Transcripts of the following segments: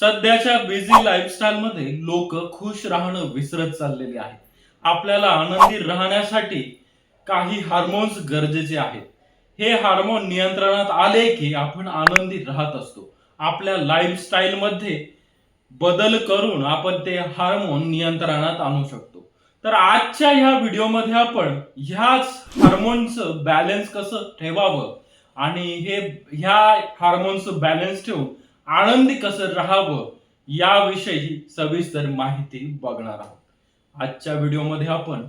सध्याच्या busy lifestyle मध्ये लोक खुश राहणं विसरत चाललेले आहेत. आपल्याला आनंदी राहण्यासाठी काही हार्मोन्स गरजेचे आहेत. हे हार्मोन नियंत्रणात आले की आपण आनंदी राहत असतो. आपल्या लाईफस्टाईल मध्ये बदल करून आपण ते हार्मोन नियंत्रणात आणू शकतो. तर आजच्या ह्या व्हिडिओमध्ये आपण ह्याच हार्मोनचं बॅलन्स कसं ठेवावं? आणि हे ह्या हार्मोनचं बॅलन्स ठेवून आनंदी कसं राहावं याविषयी सविस्तर माहिती बघणार आहोत. आजच्या व्हिडिओमध्ये आपण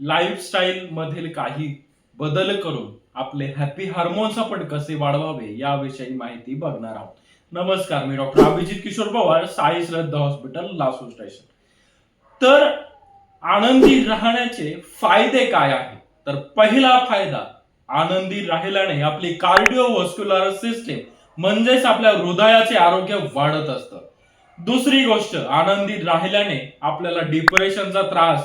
लाईफस्टाईल मधील काही बदल करून आपले हॅपी हार्मोन्स आपण कसे वाढवावे याविषयी माहिती बघणार आहोत. नमस्कार मी doctor Abhijit Kishor Pawar Sai Shraddha hospital Lasu station तर आनंदी राहण्याचे फायदे काय आहेत? तर पहिला फायदा आनंदी राहिल्याने आपली कार्डिओव्हस्क्युलर सिस्टीम म्हणजेच आपल्या हृदयाचे आरोग्य वाढत असतं. दुसरी गोष्ट आनंदी राहिल्याने आपल्याला डिप्रेशनचा त्रास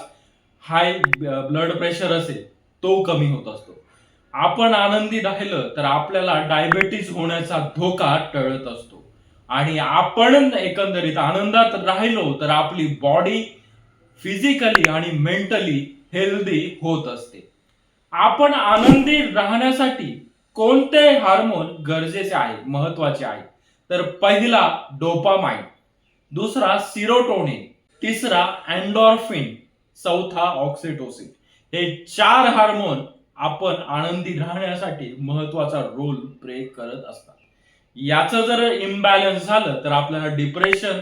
हाय ब्लड प्रेशर असेल तो कमी होत असतो. आपण आनंदी राहिलं तर आपल्याला डायबेटीज होण्याचा धोका टळत असतो. आणि आपण एकंदरीत आनंदात राहिलो तर आपली बॉडी फिजिकली आणि मेंटली हेल्दी होत असते. आपण आनंदी राहण्यासाठी कोणते हार्मोन गरजेचे आहे महत्त्वाचे आहे तर पहिला डोपामाइन दुसरा सिरोटोनिन तिसरा अँडॉर्फिन चौथा ऑक्सिटोसिन. हे चार हार्मोन आपण आनंदी राहण्यासाठी महत्त्वाचा रोल प्ले करत असतात. याचं जर इम्बॅलन्स झालं तर आपल्याला डिप्रेशन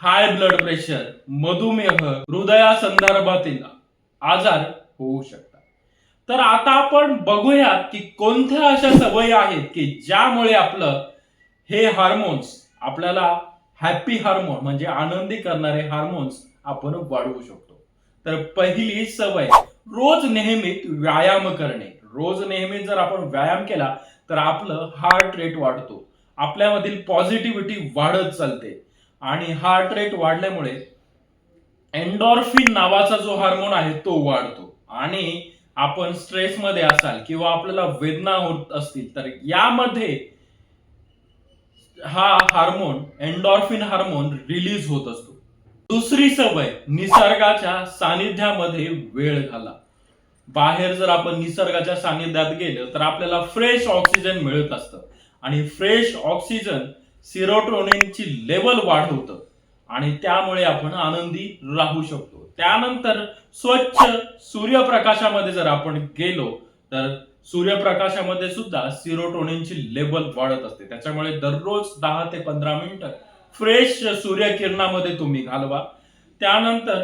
हाय ब्लड प्रेशर मधुमेह हृदया संदर्भातील आजार होऊ शकतात. तर आता आपण बघूयात की कोणत्या अशा सवयी आहेत की ज्यामुळे आपलं हे हार्मोन्स आपल्याला हॅपी हार्मोन म्हणजे आनंदी करणारे हार्मोन्स आपण वाढवू शकतो. तर पहिली सवय रोज नेहमीत व्यायाम करणे. रोज नेहमी जर आपण व्यायाम केला तर आपलं हार्ट रेट वाढतो. आपल्यामधील पॉझिटिव्हिटी वाढत चालते. आणि हार्ट रेट वाढल्यामुळे एन्डॉर्फिन नावाचा जो हार्मोन आहे तो वाढतो. आणि आपण स्ट्रेसमध्ये असाल किंवा आपल्याला वेदना होत असतील तर यामध्ये हा हार्मोन एन्डॉर्फिन हार्मोन रिलीज होत असतो. दुसरी सवय निसर्गाच्या सानिध्यामध्ये वेळ घाला. बाहेर जर आपण निसर्गाच्या सानिध्यात गेलो तर आपल्याला फ्रेश ऑक्सिजन मिळत असतं. आणि फ्रेश ऑक्सिजन सिरोटोनिनची लेवल वाढवतं. आणि त्यामुळे आपण आनंदी राहू शकतो. त्यानंतर स्वच्छ सूर्यप्रकाशामध्ये जर आपण गेलो तर सूर्यप्रकाशामध्ये सुद्धा सिरोटोनिनची लेवल वाढत असते. त्याच्यामुळे दररोज दहा ते पंधरा मिनिटं फ्रेश सूर्यकिरणामध्ये तुम्ही घालवा. त्यानंतर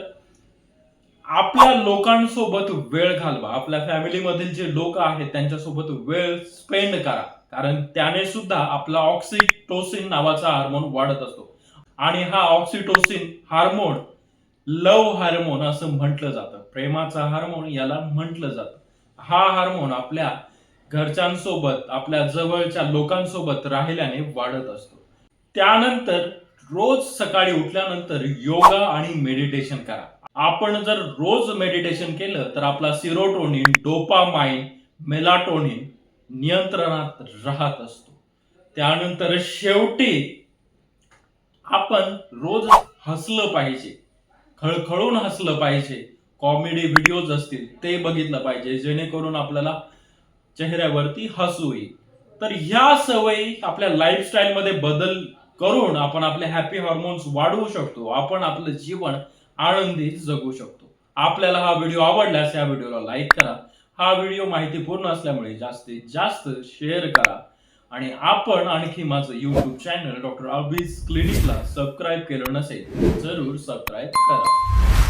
आपल्या लोकांसोबत वेळ घालवा. आपल्या फॅमिलीमधील जे लोक आहेत त्यांच्यासोबत वेळ स्पेंड करा. कारण त्याने सुद्धा आपला ऑक्सिटोसिन नावाचा हार्मोन वाढत असतो. आणि हा ऑक्सिटोसिन हार्मोन लव हार्मोन असं म्हटलं जातं. प्रेमाचा हार्मोन याला म्हटलं जातं. हा हार्मोन आपल्या घरच्यांसोबत आपल्या जवळच्या लोकांसोबत राहिल्याने वाढत असतो. त्यानंतर रोज सकाळी उठल्यानंतर योगा आणि मेडिटेशन करा. आपण जर रोज मेडिटेशन केलं तर आपला सिरोटोनिन डोपामाइन मेलाटोनिन नियंत्रणात राहत असतो. त्यानंतर शेवटी आपण रोज हसलं पाहिजे. खळखळून हसलं पाहिजे. कॉमेडी व्हिडिओज असतील ते बघितलं पाहिजे जेणेकरून आपल्याला चेहऱ्यावरती हसू येईल. तर ह्या सवयी आपल्या लाईफस्टाईलमध्ये बदल करून आपण आपले हॅपी हार्मोन्स वाढवू शकतो. आपण आपलं जीवन आनंदी जगू शकतो. आपल्याला हा व्हिडिओ आवडल्यास या व्हिडिओला लाईक करा. हा व्हिडिओ माहितीपूर्ण असल्यामुळे जास्तीत जास्त शेअर करा. आणि आपण आणखी माझं युट्यूब चॅनल डॉक्टर अबीज क्लिनिकला सबस्क्राईब केलं नसेल जरूर सबस्क्राईब करा.